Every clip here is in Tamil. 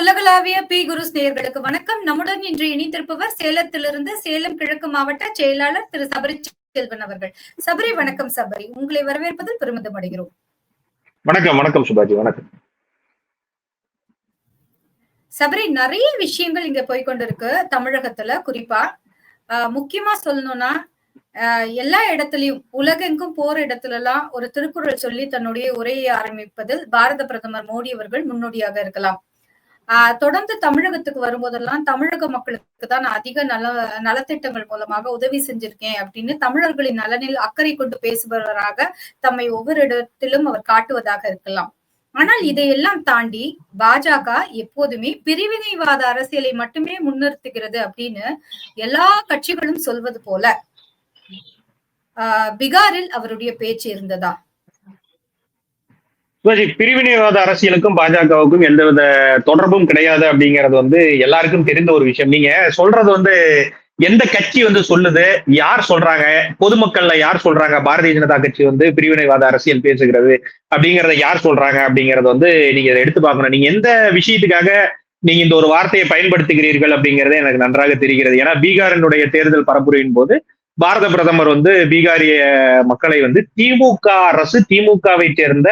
உலகளாவிய பி குருஸ் நேயர்களுக்கு வணக்கம். நம்முடன் இன்று இணைந்திருப்பவர் சேலத்திலிருந்து சேலம் கிழக்கு மாவட்ட செயலாளர் திரு சபரி செல்வன் அவர்கள். சபரி வணக்கம் சபரி. உங்களை வரவேற்பதில் பெருமிதம் அடைகிறோம் வணக்கம் வணக்கம் சுபாஜி வணக்கம். சபரி நிறைய விஷயங்கள் இங்க போய்கொண்டிருக்கு தமிழகத்துல. குறிப்பா முக்கியமா சொல்லணும்னா எல்லா இடத்துலயும் உலகெங்கும் போற இடத்துல எல்லாம் ஒரு திருக்குறள் சொல்லி தன்னுடைய உரையை ஆரம்பிப்பதில் பாரத பிரதமர் மோடி அவர்கள் முன்னோடியாக இருக்கலாம். ஆஹ் தொடர்ந்து தமிழகத்துக்கு வரும்போதெல்லாம் தமிழக மக்களுக்கு தான் நான் அதிக நல நலத்திட்டங்கள் மூலமாக உதவி செஞ்சிருக்கேன் அப்படின்னு தமிழர்களின் நலனில் அக்கறை கொண்டு பேசுபவராக தம்மை ஒவ்வொரு இடத்திலும் அவர் காட்டுவதாக இருக்கலாம். ஆனால் இதையெல்லாம் தாண்டி பாஜக எப்போதுமே பிரிவினைவாத அரசியலை மட்டுமே முன்னிறுத்துகிறது அப்படின்னு எல்லா கட்சிகளும் சொல்வது போல ஆஹ் பீகாரில் அவருடைய பேச்சு இருந்ததா? பிரிவினைவாத அரசியலுக்கும் பாஜகவுக்கும் எந்தவித தொடர்பும் கிடையாது அப்படிங்கிறது வந்து எல்லாருக்கும் தெரிந்த ஒரு விஷயம். நீங்க சொல்றது வந்து எந்த கட்சி வந்து சொல்லுது யார் சொல்றாங்க பொதுமக்கள்ல யார் சொல்றாங்க பாரதிய ஜனதா கட்சி வந்து பிரிவினைவாத அரசியல் பேசுகிறது அப்படிங்கறத யார் சொல்றாங்க அப்படிங்கறத வந்து நீங்க இதை எடுத்து பார்க்கணும். நீங்க எந்த விஷயத்துக்காக நீங்க இந்த ஒரு வார்த்தையை பயன்படுத்துகிறீர்கள் அப்படிங்கறது எனக்கு நன்றாக தெரிகிறது. ஏன்னா பீகாரினுடைய தேர்தல் பரப்புரையின் போது பாரத பிரதமர் வந்து பீகாரிய மக்களை வந்து திமுக அரசு திமுகவை சேர்ந்த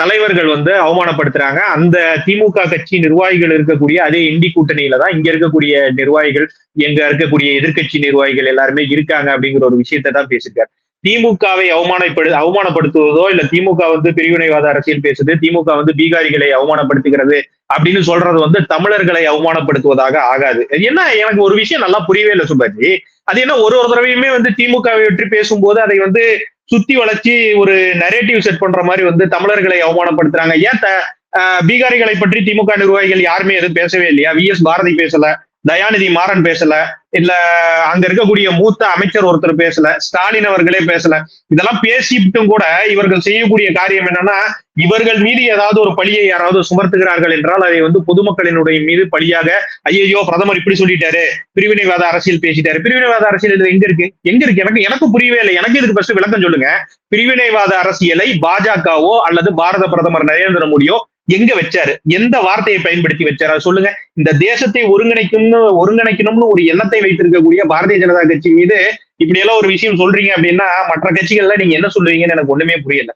தலைவர்கள் வந்து அவமானப்படுத்துறாங்க. அந்த திமுக கட்சி நிர்வாகிகள் இருக்கக்கூடிய அதே இந்தி கூட்டணியில தான் இங்க இருக்கக்கூடிய நிர்வாகிகள் எங்க இருக்கக்கூடிய எதிர்கட்சி நிர்வாகிகள் எல்லாருமே இருக்காங்க அப்படிங்கிற ஒரு விஷயத்தை தான் பேசியிருக்காரு. திமுகவை அவமானப்படு அவமானப்படுத்துவதோ இல்ல திமுக வந்து பிரிவினைவாத அரசியல் பேசுது திமுக வந்து பீகாரிகளை அவமானப்படுத்துகிறது அப்படின்னு சொல்றது வந்து தமிழர்களை அவமானப்படுத்துவதாக ஆகாது. என்ன எனக்கு ஒரு விஷயம் நல்லா புரியவே இல்லை சுபாஜி. அது என்ன ஒரு ஒரு தடவையுமே வந்து திமுகவை பற்றி பேசும்போது அதை வந்து சுத்தி வளைச்சி ஒரு நரேட்டிவ் செட் பண்ற மாதிரி வந்து தமிழர்களை அவமானப்படுத்துறாங்க. ஏன் பீகாரிகளை பற்றி திமுக நிர்வாகிகள் யாருமே எதுவும் பேசவே இல்லையா? வி எஸ் பாரதி பேசல தயாநிதி மாறன் பேசல இல்ல அங்க இருக்கக்கூடிய மூத்த அமைச்சர் ஒருத்தர் பேசல ஸ்டாலின் அவர்களே பேசல. இதெல்லாம் பேசிட்டும் கூட இவர்கள் செய்யக்கூடிய காரியம் என்னன்னா இவர்கள் மீது ஏதாவது ஒரு பழியை யாராவது சுமர்த்துகிறார்கள் என்றால் அதை வந்து பொதுமக்களினுடைய மீது பழியாக ஐயோ பிரதமர் இப்படி சொல்லிட்டாரு. பிரிவினைவாத அரசியல் பேசிட்டாரு. பிரிவினைவாத அரசியல் இது எங்க இருக்கு? எங்க இருக்கு? எனக்கு எனக்கு புரியவே இல்லை. எனக்கு இதுக்கு ஃபர்ஸ்ட் விளக்கம் சொல்லுங்க. பிரிவினைவாத அரசியலை பாஜகவோ அல்லது பாரத பிரதமர் நரேந்திர மோடியோ எங்க வச்சாரு? எந்த வார்த்தையை பயன்படுத்தி வச்சாரு? சொல்லுங்க. இந்த தேசத்தை ஒருங்கிணைக்கும்னு ஒருங்கிணைக்கணும்னு ஒரு எண்ணத்தை வைத்திருக்கக்கூடிய பாரதிய ஜனதா கட்சி மீது இப்படி எல்லாம் ஒரு விஷயம் சொல்றீங்க அப்படின்னா மற்ற கட்சிகள்ல நீங்க என்ன சொல்றீங்கன்னு எனக்கு ஒண்ணுமே புரியல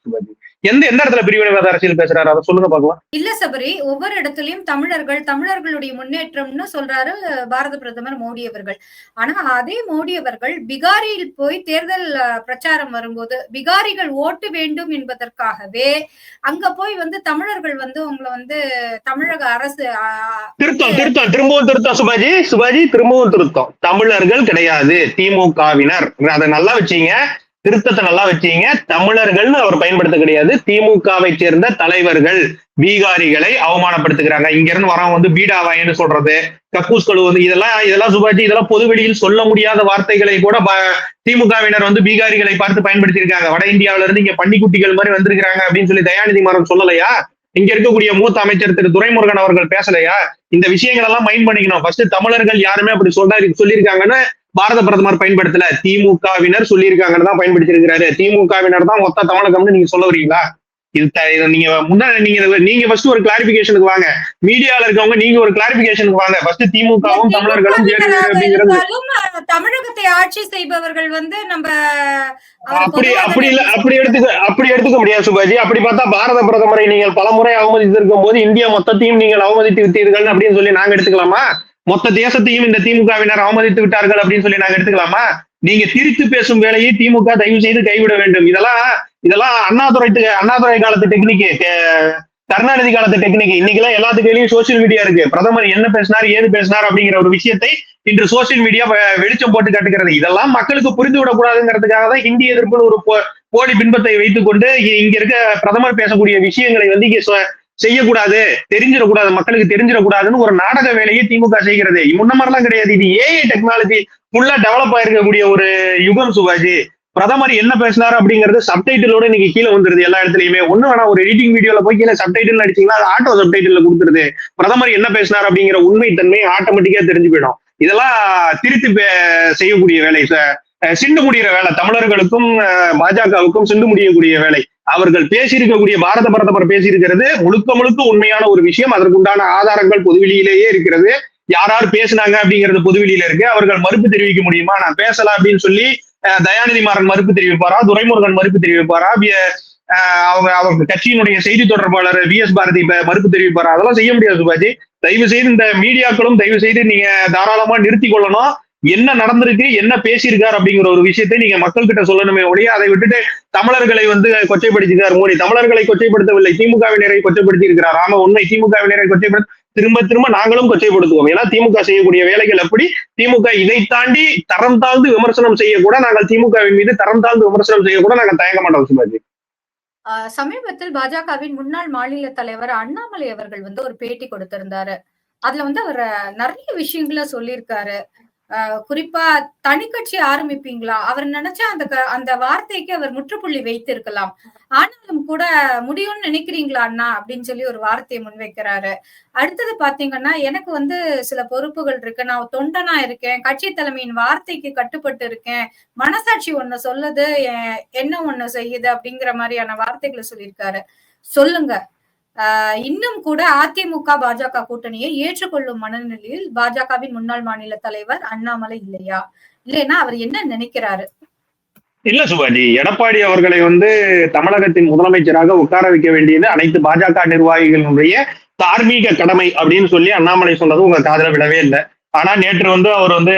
எந்த எந்த இடத்துல பிரிவினைவாத அரசியல் பேசுறாரு? அதை சொல்லுங்க பாக்கலாம் இல்ல சபரி ஒவ்வொரு இடத்துலயும் தமிழர்கள் தமிழர்களுடைய முன்னேற்றம்னு சொல்றாரு பாரத பிரதமர் மோடி அவர்கள். ஆனா அதே மோடி அவர்கள் பீகாரில் போய் தேர்தல் பிரச்சாரம் வரும்போது பிகாரிகள் ஓட்டு வேண்டும் என்பதற்காகவே அங்க போய் வந்து தமிழர்கள் வந்து உங்களை வந்து தமிழக அரசு திருத்தம் திருத்தம். திரும்பவும் திருத்தம் சுபாஜி. சுபாஜி திரும்பவும் திருத்தம். தமிழர்கள் கிடையாது. திமுகவினர். அதை நல்லா வச்சீங்க. திருத்தத்தை நல்லா வச்சீங்க. தமிழர்கள்னு அவர் பயன்படுத்த கிடையாது. திமுகவை சேர்ந்த தலைவர்கள் பீகாரிகளை அவமானப்படுத்துகிறாங்க. இங்க இருந்து வரவங்க வந்து பீடாவாயின்னு சொல்றது கக்கூஸ் கழு வந்து இதெல்லாம் இதெல்லாம் சுபாஜி இதெல்லாம் பொதுவெளியில் சொல்ல முடியாத வார்த்தைகளை கூட திமுகவினர் வந்து பீகாரிகளை பார்த்து பயன்படுத்தியிருக்காங்க. வட இந்தியாவில இருந்து இங்க பன்னிக்குட்டிகள் மாதிரி வந்திருக்கிறாங்க அப்படின்னு சொல்லி தயாநிதி மாறன் சொல்லலையா? இங்க இருக்கக்கூடிய மூத்த அமைச்சர் திரு துரைமுருகன் அவர்கள் பேசலையா? இந்த விஷயங்கள் எல்லாம் மைண்ட் பண்ணிக்கணும். ஃபர்ஸ்ட் தமிழர்கள் யாருமே அப்படி சொல்ற சொல்லியிருக்காங்கன்னு பாரத பிரதமர் பயன்படுத்தல. திமுகவினர் சொல்லியிருக்காங்கன்னு தான் பயன்படுத்திருக்கிறாரு திமுகவினர் தான் மொத்த தமிழகம்னு நீங்க சொல்ல வரீங்களா? இது நீங்க முன்னாடி நீங்க நீங்க ஃபர்ஸ்ட் ஒரு கிளாரிபிகேஷனுக்கு வாங்க. மீடியால இருக்கவங்க நீங்க ஒரு கிளாரிபிகேஷனுக்கு வாங்க. ஃபர்ஸ்ட் திமுகவும் தமிழர்களும் அப்படிங்கிறது. தமிழகத்தை ஆட்சி செய்பவர்கள் வந்து நம்ம அப்படி அப்படி இல்ல அப்படி எடுத்துக்க அப்படி எடுத்துக்க முடியாது சுபாஜி. அப்படி பார்த்தா பாரத பிரதமரை நீங்கள் பலமுறை அவமதித்திருக்கும் போது இந்தியா மொத்தத்தையும் நீங்கள் அவமதித்து விட்டீர்கள் அப்படின்னு சொல்லி நாங்க எடுத்துக்கலாமா? மொத்த தேசத்தையும் இந்த திமுகவினர் அவமதித்து விட்டார்கள் அப்படின்னு சொல்லி நாங்க எடுத்துக்கலாமா? நீங்க திரித்து பேசும் வேலையை திமுக தயவு செய்து கைவிட வேண்டும். இதெல்லாம் இதெல்லாம் அண்ணாதுரை அண்ணாதுரை காலத்து டெக்னிக்கு கருணாநிதி காலத்து டெக்னிக் இன்னைக்கெல்லாம் எல்லாத்துக்கையிலையும் சோசியல் மீடியா இருக்கு. பிரதமர் என்ன பேசினார் ஏது பேசினார் அப்படிங்கிற ஒரு விஷயத்தை இன்று சோசியல் மீடியா வெளிச்சம் போட்டு கட்டுக்கிறது இதெல்லாம் மக்களுக்கு புரிந்து விடக்கூடாதுங்கிறதுக்காக தான் ஹிந்தி எதிர்ப்புன்னு ஒரு போலி பின்பத்தை வைத்துக்கொண்டு இங்க இருக்க பிரதமர் பேசக்கூடிய விஷயங்களை வந்து இங்க செய்யக்கூடாது தெரிஞ்சிடக்கூடாது மக்களுக்கு தெரிஞ்சிடக்கூடாதுன்னு ஒரு நாடக வேலையை திமுக செய்கிறது. முன்ன மாதிரிலாம் கிடையாது. இது ஏஐ டெக்னாலஜி ஃபுல்லா டெவலப் ஆயிருக்கக்கூடிய ஒரு யுகம் சுபாஜி பிரதமர் என்ன பேசினாரு அப்படிங்கிறது சப்டைட்டிலோட இன்னைக்கு கீழே வந்துருது எல்லா இடத்துலயுமே. ஒண்ணு வேணா ஒரு எடிட்டிங் வீடியோல போய் கீழே சப்டைட்டில் அடிச்சீங்கன்னா அது ஆட்டோ சப்டைட்டில் கொடுத்துருது. பிரதமர் என்ன பேசினார் அப்படிங்கிற உண்மைத்தன்மை ஆட்டோமேட்டிக்கா தெரிஞ்சு போயிடும். இதெல்லாம் திருத்தி செய்யக்கூடிய வேலை. சிண்டு முடிகிற வேலை. தமிழர்களுக்கும் பாஜகவுக்கும் சிண்டு முடியக்கூடிய வேலை. அவர்கள் பேசியிருக்கக்கூடிய பாரத பிரதமர் பேசியிருக்கிறது முழுக்க முழுக்க உண்மையான ஒரு விஷயம். அதற்குண்டான ஆதாரங்கள் பொதுவெளியிலேயே இருக்கிறது. யார் யார் பேசினாங்க அப்படிங்கிறது பொதுவெளியில இருக்கு. அவர்கள் மறுப்பு தெரிவிக்க முடியுமா? நான் பேசல அப்படின்னு சொல்லி தயாநிதி மாறன் மறுப்பு தெரிவிப்பாரா? துரைமுருகன் மறுப்பு தெரிவிப்பாரா? அவங்க அவங்க கட்சியினுடைய செய்தி தொடர்பாளர் வி எஸ் பாரதி மறுப்பு தெரிவிப்பாரா? அதெல்லாம் செய்ய முடியாது சுபாஜி. தயவு செய்து இந்த மீடியாக்களும் தயவு செய்து நீங்க தாராளமா நிறுத்தி கொள்ளணும். என்ன நடந்திருக்கு என்ன பேசியிருக்காரு அப்படிங்கிற ஒரு விஷயத்தை நீங்க மக்கள் கிட்ட சொல்லணுமே ஒழிய அதை விட்டுட்டு தமிழர்களை வந்து கொச்சைப்படுத்திருக்கார் மோடி. தமிழர்களை கொச்சைப்படுத்தவில்லை. திமுகவினரை கொச்சைப்படுத்தி இருக்கிறார் ஆமா உண்மை. திமுகவினரை கொச்சைப்படுத்த திரும்ப திரும்ப நாங்களும் கொச்சைப்படுத்துவோம். ஏன்னா திமுக செய்யக்கூடிய வேலைகள் எப்படி திமுக இதை தாண்டி தரம் தாழ்ந்து விமர்சனம் செய்யக்கூட நாங்கள் திமுகவின் மீது தரம் தாழ்ந்து விமர்சனம் செய்யக்கூட நாங்கள் தயங்க மாட்டோம் சிவாஜி. ஆஹ் சமீபத்தில் பாஜகவின் முன்னாள் மாநில தலைவர் அண்ணாமலை அவர்கள் வந்து ஒரு பேட்டி கொடுத்திருந்தாரு. அதுல வந்து அவர் நிறைய விஷயங்களை சொல்லியிருக்காரு. குறிப்பா தனிக்கட்சி ஆரம்பிப்பீங்களா? அவர் நினைச்சா அந்த க- அந்த வார்த்தைக்கு அவர் முற்றுப்புள்ளி வைத்திருக்கலாம். ஆனாலும் கூட முடியும்னு நினைக்கிறீங்களா அண்ணா? அப்படின்னு சொல்லி ஒரு வார்த்தையை முன்வைக்கிறாரு. அடுத்தது பாத்தீங்கன்னா எனக்கு வந்து சில பொறுப்புகள் இருக்கு. நான் தொண்டனா இருக்கேன். கட்சி தலைமையின் வார்த்தைக்கு கட்டுப்பட்டு இருக்கேன். மனசாட்சி ஒண்ணு சொல்லுது என்ன ஒண்ணு செய்யுது அப்படிங்கிற மாதிரியான வார்த்தைகளை சொல்லியிருக்காரு. சொல்லுங்க. இன்னும் கூட அதிமுக பாஜக கூட்டணியை ஏற்றுக்கொள்ளும் மனநிலையில் பாஜகவின் முன்னாள் மாநில தலைவர் அண்ணாமலை இல்லையா? இல்லைன்னா அவர் என்ன நினைக்கிறாரு? இல்ல சுபாஜி எடப்பாடி அவர்களை வந்து தமிழகத்தின் முதலமைச்சராக உட்கார வைக்க வேண்டியது அனைத்து பாஜக நிர்வாகிகளுடைய தார்மீக கடமை அப்படின்னு சொல்லி அண்ணாமலை சொன்னது உங்க காதல விடவே இல்லை. ஆனா நேற்று வந்து அவர் வந்து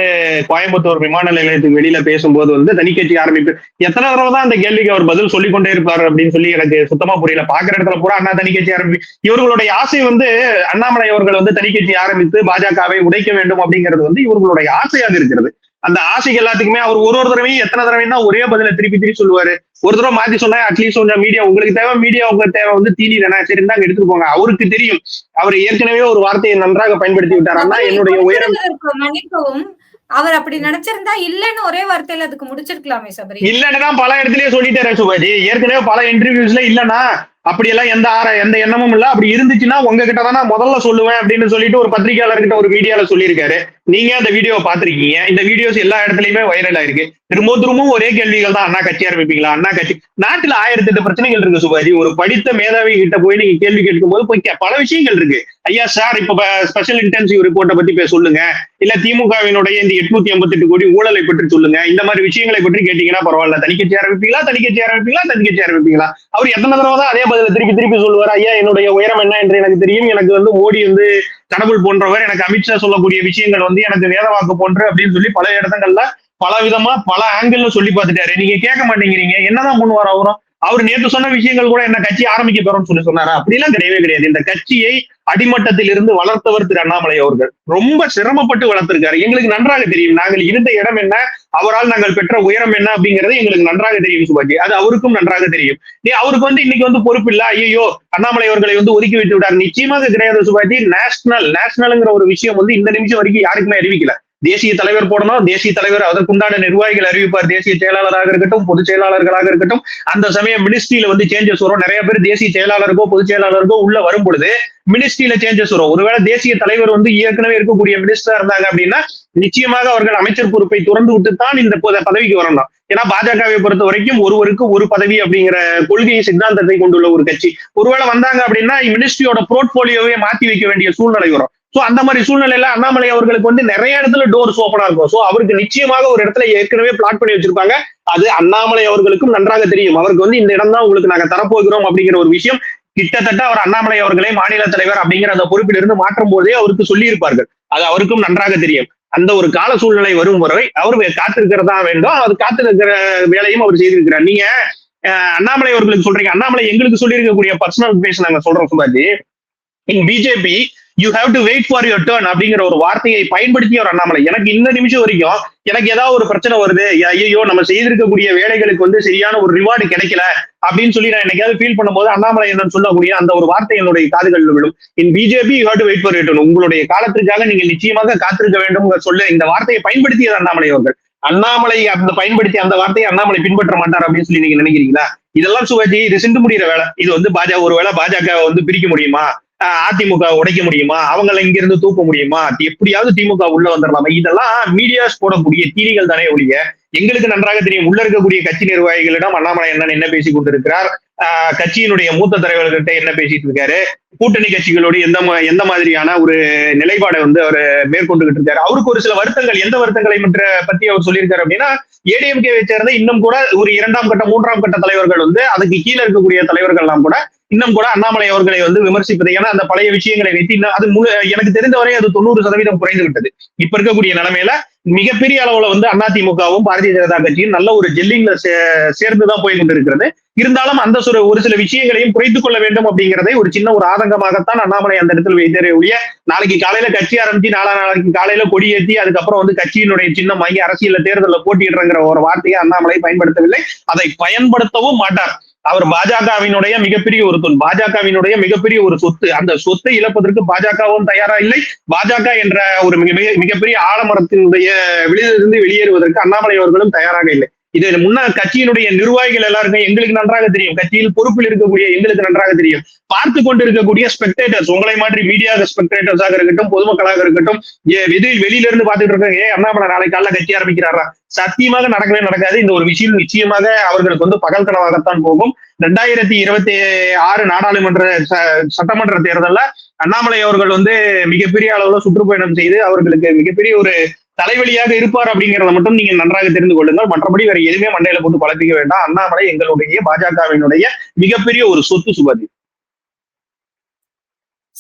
கோயம்புத்தூர் விமான நிலையத்துக்கு வெளியில பேசும்போது வந்து தனிக்கட்சி ஆரம்பிப்பு. எத்தனை தடவை தான் அந்த கேள்விக்கு அவர் பதில் சொல்லிக் கொண்டே அப்படின்னு சொல்லி எனக்கு சுத்தமா புரியல. பாக்குற இடத்துல பூரா அண்ணா தனிக்கட்சி ஆரம்பி இவர்களுடைய ஆசை வந்து அண்ணாமலை அவர்கள் வந்து தனிக்கட்சி ஆரம்பித்து பாஜகவை உடைக்க வேண்டும் அப்படிங்கிறது வந்து இவர்களுடைய ஆசையாக இருக்கிறது. அந்த ஆசைக்கு எல்லாத்துக்குமே அவர் ஒரு ஒரு தடவையும் எத்தனை தடவைன்னா ஒரே பதில திருப்பி திருப்பி சொல்லுவாரு. ஒரு தடவை மாத்தி சொன்னா அட்லீஸ்ட் கொஞ்சம் மீடியா உங்களுக்கு தேவை மீடியா உங்களுக்கு தேவை வந்து தீனி தானே சரி இருந்தாங்க எடுத்துட்டு போங்க. அவருக்கு தெரியும். அவர் ஏற்கனவே ஒரு வார்த்தையை நன்றாக பயன்படுத்தி விட்டாருன்னா என்னுடைய உயரம் மன்னிக்கவும். அவர் அப்படி நினைச்சிருந்தா இல்லைன்னு ஒரே வார்த்தையில அதுக்கு முடிச்சிருக்கலாமே சபரி. இல்லன்னு தான் பல இடத்துலயே சொல்லிட்டாரு சுபாஜி ஏற்கனவே பல இன்டர்வியூஸ்ல இல்லன்னா அப்படியெல்லாம் எந்த ஆற எந்த எண்ணமும் இல்ல. அப்படி இருந்துச்சுன்னா உங்ககிட்ட தான் நான் முதல்ல சொல்லுவேன் அப்படின்னு சொல்லிட்டு ஒரு பத்திரிகையாளர்கிட்ட ஒரு வீடியோல சொல்லியிருக்காரு. நீங்க அந்த வீடியோவை பாத்திருக்கீங்க இந்த வீடியோஸ் எல்லா இடத்துலயுமே வைரல் ஆயிருக்கு. திரும்ப திரும்பவும் ஒரே கேள்விகள் தான். அண்ணா கட்சி ஆரம்பிப்பீங்களா? அண்ணா கட்சி. நாட்டுல ஆயிரத்தி எட்டு பிரச்சனைகள் இருக்கு சுபாஜி. ஒரு படித்த மேதாவி கிட்ட போய் நீங்க கேள்வி கேட்கும் போது போய் பல விஷயங்கள் இருக்கு. ஐயா சார் இப்ப ஸ்பெஷல் இன்டென்சிவ் ரிப்போர்ட்டை பத்தி பேச சொல்லுங்க. இல்ல திமுகவினுடைய இந்த எட்நூத்தி எண்பத்தி எட்டு கோடி ஊழலை பற்றி சொல்லுங்க. இந்த மாதிரி விஷயங்களை பற்றி கேட்டீங்கன்னா பரவாயில்ல. தனிக்கட்சி ஆரம்பிப்பீங்களா? தனிக்கட்சி ஆரம்பிப்பீங்களா? தனிக்கட்சி ஆரம்பிப்பீங்களா? அவர் எத்தனை தடவை தான் அதே பதில திருப்பி திருப்பி சொல்லுவார் ஐயா என்னுடைய உயரம் என்ன? என்று எனக்கு தெரியும். எனக்கு வந்து மோடி வந்து கடவுள் போன்றவர் எனக்கு அமித்ஷா சொல்லக்கூடிய விஷயங்கள் வந்து எனக்கு வேதவாக்கு போன்று அப்படின்னு சொல்லி பல இடங்கள்ல பல விதமா பல ஆங்கிள் சொல்லி பார்த்துட்டாரு. நீங்க கேட்க மாட்டேங்கிறீங்க. என்னதான் பண்ணுவார் அவரும்? அவர் நேற்று சொன்ன விஷயங்கள் கூட என்ன கட்சி ஆரம்பிக்க போறோம்னு சொல்லி சொன்னாரா? அப்படிலாம் கிடையவே கிடையாது. இந்த கட்சியை அடிமட்டத்தில் இருந்து வளர்த்தவர் திரு அண்ணாமலை அவர்கள். ரொம்ப சிரமப்பட்டு வளர்த்திருக்காரு. எங்களுக்கு நன்றாக தெரியும். நாங்கள் இருந்த இடம் என்ன? அவரால் நாங்கள் பெற்ற உயரம் என்ன? அப்படிங்கிறது எங்களுக்கு நன்றாக தெரியும் சுபாஜி. அது அவருக்கும் நன்றாக தெரியும். நீ அவருக்கு வந்து இன்னைக்கு வந்து பொறுப்பு இல்ல. ஐயோ அண்ணாமலை அவர்களை வந்து ஒதுக்கி விட்டு விட்டார். நிச்சயமாக கிடையாது சுபாஜி. நேஷனல் நேஷனல்ங்கிற ஒரு விஷயம் வந்து இந்த நிமிஷம் வரைக்கும் யாருக்குமே அறிவிக்கல. தேசிய தலைவர் போடணும். தேசிய தலைவர் அதற்குண்டான நிர்வாகிகள் அறிவிப்பார். தேசிய செயலாளராக இருக்கட்டும் பொதுச் செயலாளர்களாக இருக்கட்டும். அந்த சமயம் மினிஸ்ட்ரியில வந்து சேஞ்சஸ் வரும். நிறைய பேர் தேசிய செயலாளருக்கோ பொதுச் செயலாளருக்கோ உள்ள வரும் பொழுது மினிஸ்ட்ரியில சேஞ்சஸ் வரும். ஒருவேளை தேசிய தலைவர் வந்து ஏற்கனவே இருக்கக்கூடிய மினிஸ்டரா இருந்தாங்க அப்படின்னா நிச்சயமாக அவர்கள் அமைச்சர் பொறுப்பை துறந்து விட்டு தான் இந்த பதவிக்கு வரணும். ஏன்னா பாஜகவை பொறுத்த வரைக்கும் ஒருவருக்கு ஒரு பதவி அப்படிங்கிற கொள்கை சித்தாந்தத்தை கொண்டுள்ள ஒரு கட்சி. ஒருவேளை வந்தாங்க அப்படின்னா மினிஸ்ட்ரியோட போர்ட்போலியோவே மாத்தி வைக்க வேண்டிய சூழ்நிலை வரும். ஸோ அந்த மாதிரி சூழ்நிலையில அண்ணாமலை அவர்களுக்கு வந்து நிறைய இடத்துல டோர்ஸ் ஓப்பனா இருக்கும். ஸோ அவருக்கு நிச்சயமாக ஒரு இடத்துல ஏற்கனவே பிளாட் பண்ணி வச்சிருப்பாங்க. அது அண்ணாமலை அவர்களுக்கும் நன்றாக தெரியும். அவருக்கு வந்து இந்த இடம் தான் உங்களுக்கு நாங்க தரப்போகிறோம் அப்படிங்கிற ஒரு விஷயம். கிட்டத்தட்ட அவர் அண்ணாமலை அவர்களை மாநில தலைவர் அப்படிங்கிற அந்த பொறுப்பிலிருந்து மாற்றும் போதே அவருக்கு சொல்லி இருப்பார்கள் அது அவருக்கும் நன்றாக தெரியும். அந்த ஒரு கால சூழ்நிலை வரும் வரை அவர் காத்திருக்கிறதா வேண்டும். அது காத்திருக்கிற வேலையும் அவர் செய்திருக்கிறார். நீங்க அண்ணாமலை அவர்களுக்கு சொல்றீங்க. அண்ணாமலை எங்களுக்கு சொல்லியிருக்கக்கூடிய பர்சனல் பேச நாங்க சொல்றோம் Subhaji in BJP you have to wait for your turn அப்படிங்கிற ஒரு வார்த்தையை பயன்படுத்தி ஒரு அண்ணாமலை. எனக்கு இந்த நிமிஷம் வரைக்கும் எனக்கு ஏதாவது ஒரு பிரச்சனை வருது ஐயோ நம்ம செய்திருக்கக்கூடிய வேலைகளுக்கு வந்து சரியான ஒரு ரிவார்டு கிடைக்கல அப்படின்னு சொல்லி நான் என்னைக்காவது ஃபீல் பண்ணும்போது அண்ணாமலை என்னன்னு சொல்லக்கூடிய அந்த ஒரு வார்த்தை என்னுடைய காதுகளில் விடும் in BJP you have to wait for your turn உங்களுடைய காலத்திற்காக நீங்கள் நிச்சயமாக காத்திருக்க வேண்டும் சொல்ல இந்த வார்த்தையை பயன்படுத்தியது அண்ணாமலை அவர்கள். அண்ணாமலை அந்த பயன்படுத்தி அந்த வார்த்தையை அண்ணாமலை பின்பற்ற மாட்டார் அப்படின்னு சொல்லி நீங்க நினைக்கிறீங்களா? இதெல்லாம் சுவாஜி இது சிந்து முடிகிற வேலை. இது வந்து பாஜக ஒருவேளை பாஜக வந்து பிரிக்க முடியுமா? அதிமுக உடைக்க முடியுமா? அவங்கள இங்க இருந்து தூக்க முடியுமா? எப்படியாவது திமுக உள்ள வந்துடலாமா. இதெல்லாம் மீடியாஸ் போடக்கூடிய தீனிகள் தானே ஒழிய எங்களுக்கு நன்றாக தெரியும். உள்ள இருக்கக்கூடிய கட்சி நிர்வாகிகளிடம் அண்ணாமலை அண்ணன் என்ன பேசிக் கொண்டிருக்கிறார்? ஆஹ் கட்சியினுடைய மூத்த தலைவர்கிட்ட என்ன பேசிட்டு இருக்காரு? கூட்டணி கட்சிகளோடு எந்த எந்த மாதிரியான ஒரு நிலைப்பாடை வந்து அவர் மேற்கொண்டுகிட்டு இருக்காரு? அவருக்கு ஒரு சில வருத்தங்கள் எந்த வருத்தங்களை மற்ற பத்தி அவர் சொல்லியிருக்காரு அப்படின்னா ஏடிஎம்கேவை சேர்ந்த இன்னும் கூட ஒரு இரண்டாம் கட்ட மூன்றாம் கட்ட தலைவர்கள் வந்து அதுக்கு கீழே இருக்கக்கூடிய தலைவர்கள் எல்லாம் கூட இன்னும் கூட அண்ணாமலை அவர்களை வந்து விமர்சிப்பது. ஏன்னா அந்த பழைய விஷயங்களை வைத்து இன்னும் அது முழு எனக்கு தெரிந்தவரை அது தொண்ணூறு சதவீதம் குறைந்து விட்டது இப்ப இருக்கக்கூடிய நிலைமையில மிகப்பெரிய அளவுல வந்து அதிமுகவும் பாரதிய ஜனதா கட்சியும் நல்ல ஒரு ஜெல்லிங்ல சேர்ந்துதான் போய் கொண்டிருக்கிறது. இருந்தாலும் அந்த ஒரு ஒரு சில விஷயங்களையும் குறைத்துக் கொள்ள வேண்டும் அப்படிங்கிறதை ஒரு சின்ன ஒரு ஆதங்கமாகத்தான் அண்ணாமலை அந்த இடத்துல வைத்தே ஒழிய நாளைக்கு காலையில கட்சி ஆரம்பிச்சு நாளா நாளைக்கு காலையில கொடியேற்றி அதுக்கப்புறம் வந்து கட்சியினுடைய சின்னம் வாங்கி அரசியல தேர்தலில் போட்டியிடுறங்கிற ஒரு வார்த்தையை அண்ணாமலை பயன்படுத்தவில்லை. அதை பயன்படுத்தவும் மாட்டார். அவர் பாஜகவினுடைய மிகப்பெரிய ஒரு தொன் பாஜகவினுடைய மிகப்பெரிய ஒரு சொத்து. அந்த சொத்தை இழப்பதற்கு பாஜகவும் தயாரா இல்லை. பாஜக என்ற ஒரு மிக மிக- மிகப்பெரிய ஆலமரத்தினுடைய வெளியிலிருந்து வெளியேறுவதற்கு அண்ணாமலை அவர்களும் தயாராக இல்லை. இது முன்னாள் கட்சியினுடைய நிர்வாகிகள் எல்லாருக்கும் எங்களுக்கு நன்றாக தெரியும். கட்சியில் பொறுப்பில் இருக்கக்கூடிய எங்களுக்கு நன்றாக தெரியும். பார்த்து கொண்டு இருக்கக்கூடிய ஸ்பெக்டேட்டர்ஸ் உங்களை மாதிரி மீடியா ஸ்பெக்டேட்டர்ஸாக இருக்கட்டும் பொதுமக்களாக இருக்கட்டும் ஏ வெளியில இருந்து பார்த்துட்டு இருக்காங்க. ஏ அண்ணாமலை நாளை காலைல கட்சி ஆரம்பிக்கிறாரா? சத்தியமாக நடக்கவே நடக்காது. இந்த ஒரு விஷயம் நிச்சயமாக அவர்களுக்கு வந்து பகல் கனவாகத்தான் போகும். ரெண்டாயிரத்தி இருபத்தி ஆறு நாடாளுமன்ற ச- சட்டமன்ற தேர்தலில் அண்ணாமலை அவர்கள் வந்து மிகப்பெரிய அளவுல சுற்றுப்பயணம் செய்து அவர்களுக்கு மிகப்பெரிய ஒரு தலைவலியாக இருப்பார் அப்படிங்கறத மட்டும் நீங்க நன்றாக தெரிந்து கொள்ளுங்கள். மற்றபடி வேற எதுவுமே மண்டையில போட்டு குழப்பிக்க வேண்டாம். அண்ணாமலை எங்களுடைய பாஜகவினுடைய மிகப்பெரிய ஒரு சொத்து சுபதி.